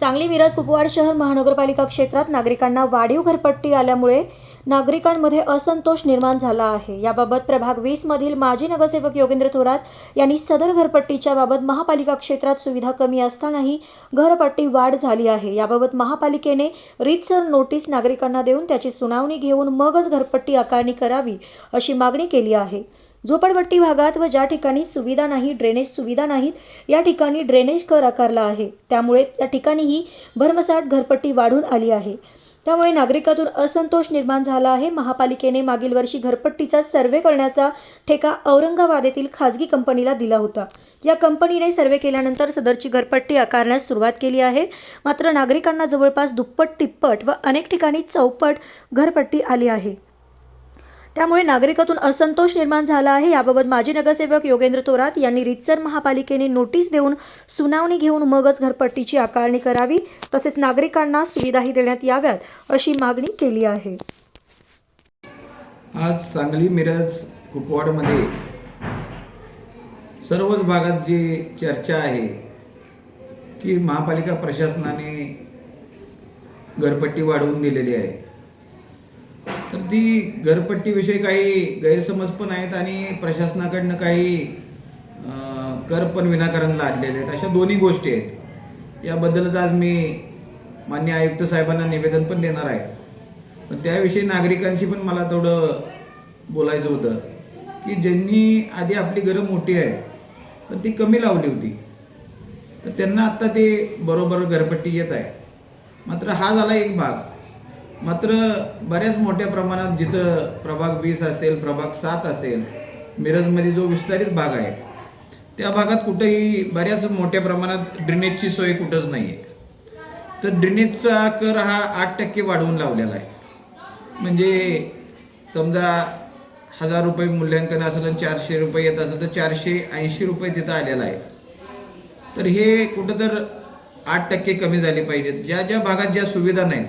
सांगली मिरज कुपवाड शहर महानगरपालिका क्षेत्रात नागरिकांना वाढीव घरपट्टी आल्यामुळे नागरिकांमध्ये असंतोष निर्माण झाला आहे. याबाबत प्रभाग वीस मधील माजी नगरसेवक योगेंद्र थोरात यांनी सदर घरपट्टीच्या बाबत महापालिका क्षेत्रात सुविधा कमी असतानाही घरपट्टी वाढ झाली आहे. याबाबत महापालिकेने रीतसर नोटीस नागरिकांना देऊन त्याची सुनावणी घेऊन मगच घरपट्टी आकारणी करावी अशी मागणी केली आहे. झोपडपट्टी भागात व ज्या ठिकाणी सुविधा नाही ड्रेनेज सुविधा नाहीत या ठिकाणी ड्रेनेज कर आकारला आहे. त्यामुळे त्या ठिकाणीही भरमसाठ घरपट्टी वाढून आली आहे. त्यामुळे नागरिकातून असंतोष निर्माण झाला आहे. महापालिकेने मागील वर्षी घरपट्टीचा सर्वे करण्याचा ठेका औरंगाबाद येथील खाजगी कंपनीला दिला होता. या कंपनीने सर्वे केल्यानंतर सदरची घरपट्टी आकारण्यास सुरुवात केली आहे. मात्र नागरिकांना जवळपास दुप्पट तिप्पट व अनेक ठिकाणी चौपट घरपट्टी आली आहे. त्यामुळे नागरिकातून असंतोष निर्माण झाला आहे. याबाबत माजी नगरसेवक योगेंद्र थोरात यांनी रितसर महापालिकेने नोटीस देऊन सुनावणी घेऊन मगच घरपट्टीची आकारणी करावी तसेच नागरिकांना सुविधाही देण्यात याव्यात अशी मागणी केली आहे. आज सांगली मिरज कुपवाडमध्ये सर्वच भागात जी चर्चा आहे की महापालिका प्रशासनाने घरपट्टी वाढवून दिलेली आहे. तर ती घरपट्टीविषयी काही गैरसमज पण आहेत आणि प्रशासनाकडनं काही कर पण विनाकारण लादलेले आहेत. अशा दोन्ही गोष्टी आहेत. याबद्दलच आज मी मान्य आयुक्त साहेबांना निवेदन पण देणार आहे. पण त्याविषयी नागरिकांशी पण मला थोडं बोलायचं होतं की ज्यांनी आधी आपली घरं मोठी आहेत पण ती कमी लावली होती. तर त्यांना आत्ता ते बरोबर घरपट्टी येत आहे. मात्र हा झाला एक भाग. मात्र बऱ्याच मोठ्या प्रमाणात जिथं प्रभाग वीस असेल प्रभाग सात असेल मिरजमध्ये जो विस्तारित भाग आहे त्या भागात कुठंही बऱ्याच मोठ्या प्रमाणात ड्रेनेजची सोय कुठंच नाही आहे तर ड्रेनेजचा कर हा आठ टक्के वाढवून लावलेला आहे. म्हणजे समजा हजार रुपये मूल्यांकन असेल आणि चारशे रुपये येत असेल तर चारशे ऐंशी रुपये तिथं आलेला आहे. तर हे कुठं तर आठ टक्के कमी झाले पाहिजेत. ज्या ज्या भागात ज्या सुविधा नाहीत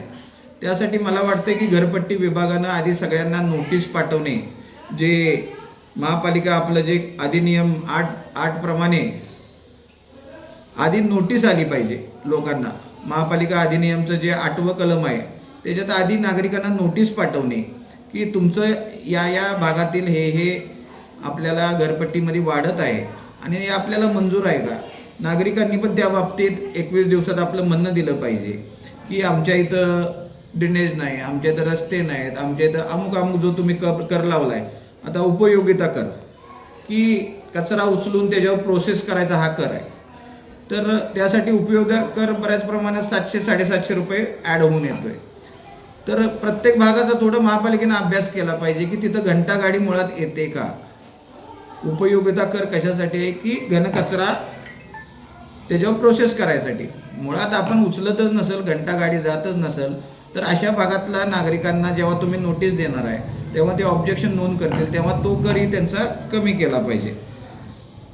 त्यासाठी मला वाटतं की घरपट्टी विभागानं आधी सगळ्यांना नोटीस पाठवणे जे महापालिका आपलं जे अधिनियम आठ आठप्रमाणे आधी नोटीस आली पाहिजे लोकांना. महापालिका अधिनियमचं जे आठवं कलम आहे त्याच्यात आधी नागरिकांना नोटीस पाठवणे की तुमचं या या भागातील हे हे आपल्याला घरपट्टीमध्ये वाढत आहे आणि हे आपल्याला मंजूर आहे का? नागरिकांनी पण त्या बाबतीत एकवीस दिवसात आपलं म्हणणं दिलं पाहिजे की आमच्या इथं ड्रेनेज नाही आमच्या इथं रस्ते नाहीत आमच्या इथं अमुक अमुक जो तुम्ही कर कर लावलाय आता उपयोगिता कर. की कचरा उचलून त्याच्यावर प्रोसेस करायचा हा कर आहे. तर त्यासाठी उपयोग कर बऱ्याच प्रमाणात सातशे साडेसातशे रुपये ॲड होऊन येतोय. तर प्रत्येक भागाचा थोडं महापालिकेनं अभ्यास केला पाहिजे की तिथं घंटा गाडी मुळात येते का? उपयोगिता कर कशासाठी आहे की घनकचरा त्याच्यावर प्रोसेस करायसाठी. मुळात आपण उचलतच नसेल घंटा गाडी जातच नसेल तर अशा भागातल्या नागरिकांना जेव्हा तुम्ही नोटीस देणार आहे तेव्हा ते ऑब्जेक्शन नोंद करतील तेव्हा तो करही त्यांचा कमी केला पाहिजे.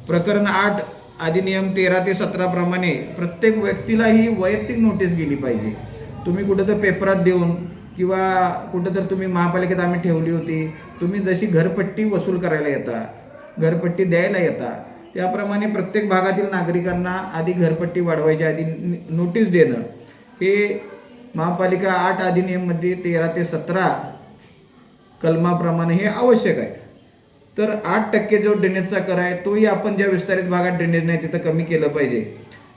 प्रकरण आठ अधिनियम तेरा ते सतराप्रमाणे प्रत्येक व्यक्तीला ही वैयक्तिक नोटीस गेली पाहिजे. तुम्ही कुठं तर पेपरात देऊन किंवा कुठं तर तुम्ही महापालिकेत आम्ही ठेवली होती तुम्ही जशी घरपट्टी वसूल करायला येता घरपट्टी द्यायला येता त्याप्रमाणे प्रत्येक भागातील नागरिकांना आधी घरपट्टी वाढवायच्या आधी नोटीस देणं हे महापालिका आठ अधिनियममध्ये तेरा ते सतरा कलमाप्रमाणे हे आवश्यक आहे. तर आठ टक्के जो ड्रेनेजचा कर आहे तोही आपण ज्या विस्तारित भागात ड्रेनेज नाही तिथं कमी केलं पाहिजे.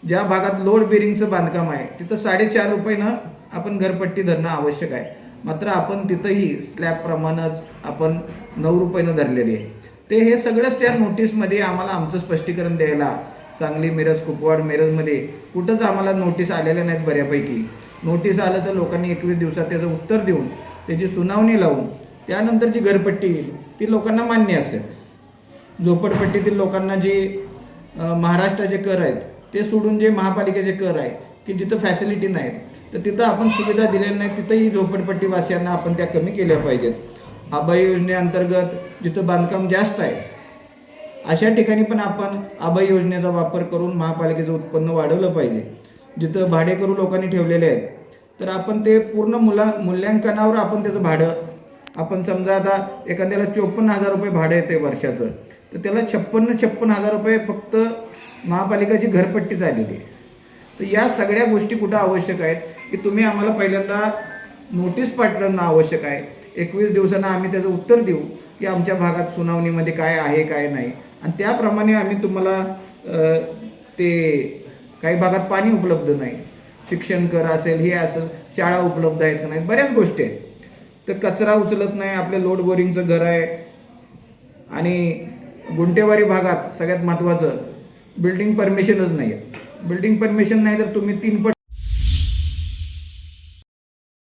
ज्या भागात लोड बेरिंगचं बांधकाम आहे तिथं साडेचार रुपयेनं आपण घरपट्टी धरणं आवश्यक आहे. मात्र आपण तिथंही स्लॅबप्रमाणेच आपण नऊ रुपयेनं धरलेली आहे. ते हे सगळंच त्या नोटीसमध्ये आम्हाला आमचं स्पष्टीकरण द्यायला सांगली मिरज कुपवाड मिरजमध्ये कुठंच आम्हाला नोटीस आलेल्या नाहीत बऱ्यापैकी. नोटीस आलं तर लोकांनी एकवीस दिवसात त्याचं उत्तर देऊन त्याची सुनावणी लावून त्यानंतर जी घरपट्टी येईल ती लोकांना मान्य असेल. झोपडपट्टीतील लोकांना जे महाराष्ट्राचे कर आहेत ते सोडून जे महापालिकेचे कर आहे की जिथं फॅसिलिटी नाहीत तर तिथं आपण सुविधा दिलेल्या नाही तिथंही झोपडपट्टीवासियांना आपण त्या कमी केल्या पाहिजेत. अभय योजनेअंतर्गत जिथं बांधकाम जास्त आहे अशा ठिकाणी पण आपण अभय योजनेचा वापर करून महापालिकेचं उत्पन्न वाढवलं पाहिजे. जिथं भाडेकरू लोकांनी ठेवलेले आहेत तर आपण ते पूर्ण मुला मूल्यांकनावर आपण त्याचं भाडं आपण समजा आता एखाद्याला चोपन्न हजार रुपये भाडं येते वर्षाचं तर त्याला छप्पन्न छप्पन्न हजार रुपये फक्त महापालिकाची घरपट्टी चाललेली आहे. तर या सगळ्या गोष्टी कुठं आवश्यक आहेत की तुम्ही आम्हाला पहिल्यांदा नोटीस पाठवणं आवश्यक आहे. एकवीस दिवसांना आम्ही त्याचं उत्तर देऊ की आमच्या भागात सुनावणीमध्ये काय आहे काय नाही. आणि त्याप्रमाणे आम्ही तुम्हाला ते काही भागात पाणी उपलब्ध नाही. शिक्षण कर असेल हे असेल शाळा उपलब्ध आहेत का नाही? बऱ्याच गोष्टी आहेत. तर कचरा उचलत नाही आपलं लोड बोरिंगचं घर आहे. आणि गुंटेवारी भागात सगळ्यात महत्त्वाचं बिल्डिंग परमिशनच नाही आहे बिल्डिंग परमिशन नाही तर तुम्ही तीन पट